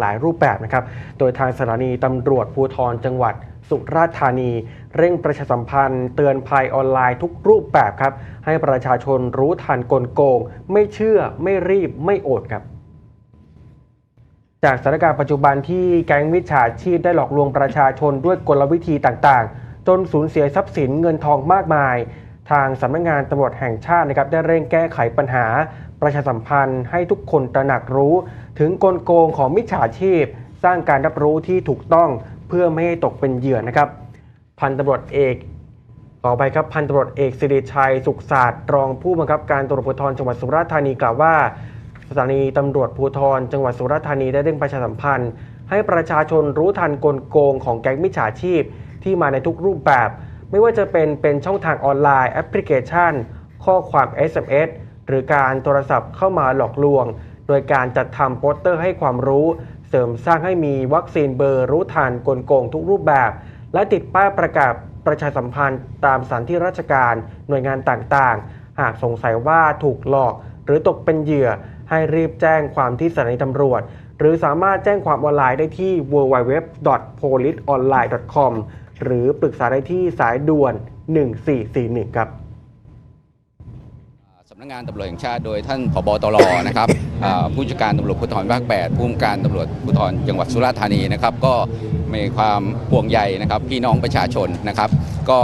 หลายรูปแบบนะครับ โดยทางสถานีตำรวจภูธรจังหวัดสุราษฎร์ธานี เร่งประชาสัมพันธ์ เตือนภัยออนไลน์ทุกรูปแบบครับ ให้ประชาชนรู้ทันกลโกง ไม่เชื่อไม่รีบไม่โอดครับจากสถานการณ์ปัจจุบันที่แก๊งมิจฉาชีพได้หลอกลวงประชาชนด้วยกลวิธีต่างๆ จนสูญเสียทรัพย์สินเงินทองมากมาย ทางสำนักงานตำรวจแห่งชาตินะครับได้เร่งแก้ไขปัญหา ประชาสัมพันธ์ให้ทุกคนตระหนักรู้ ถึงกลโกงของมิจฉาชีพ สร้างการรับรู้ที่ถูกต้องเพื่อไม่ให้ตกเป็นเหยื่อนะครับ พันตำรวจเอกต่อไปครับพันตำรวจเอกสิริชัย สุขศาสตร์รองผู้บังคับการตำรวจภูธรจังหวัดสุราษฎร์ธานีกล่าวว่าสถานีตำรวจภูธรจังหวัดสุราษฎร์ธานีได้เร่งประชาสัมพันธ์ ให้ประชาชนรู้ทันกลโกงของแก๊งมิจฉาชีพ ที่มาในทุกรูปแบบ ไม่ว่าจะเป็นเป็นช่องทางออนไลน์แอปพลิเคชัน ข้อความ SMS หรือการโทรศัพท์เข้ามาหลอกลวง โดยการจัดทำโปสเตอร์ให้ความรู้ เสริมสร้างให้มีวัคซีนเบอร์รู้ทันกลโกงทุกรูปแบบ และติดป้ายประกาศประชาสัมพันธ์ตามสถานที่ราชการหน่วยงานต่างๆ หากสงสัยว่าถูกหลอก หรือตกเป็นเหยื่อ ให้รีบแจ้งความที่สถานีตำรวจ หรือสามารถแจ้งความออนไลน์ได้ที่ www.policeonline.com หรือปรึกษาได้ที่สายด่วน 1441 ครับสำนักงานตำรวจแห่งชาติโดยท่านผบตรนะครับผู้จัดการตำรวจภูธรภาค 8 ผู้กำกับการตำรวจภูธรจังหวัดสุราษฎร์ธานีนะครับก็มีความห่วงใยนะครับพี่น้องประชาชนนะครับ ก็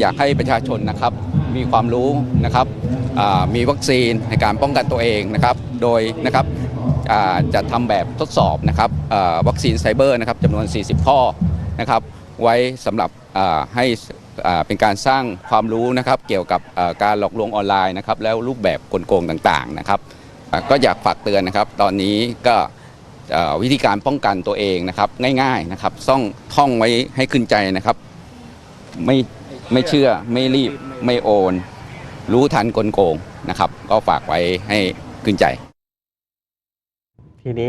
อยากให้ประชาชนนะครับมีความรู้นะครับมีวัคซีนในการป้องกันตัวเองนะครับโดยนะครับจะทำแบบทดสอบนะครับวัคซีนไซเบอร์นะครับจำนวน 40 ข้อนะครับ ไว้สำหรับให้เป็นการสร้างความรู้นะครับ เกี่ยวกับการหลอกลวงออนไลน์นะครับ แล้วรูปแบบกลโกงต่างๆนะครับ ก็อยากฝากเตือนนะครับ ตอนนี้ก็วิธีการป้องกันตัวเองนะครับ ง่ายๆนะครับต้องท่องไว้ให้ขึ้นใจนะครับ ไม่ไม่เชื่อไม่รีบไม่โอน รู้ทันกลโกงนะครับ ก็ฝากไว้ให้ขึ้นใจ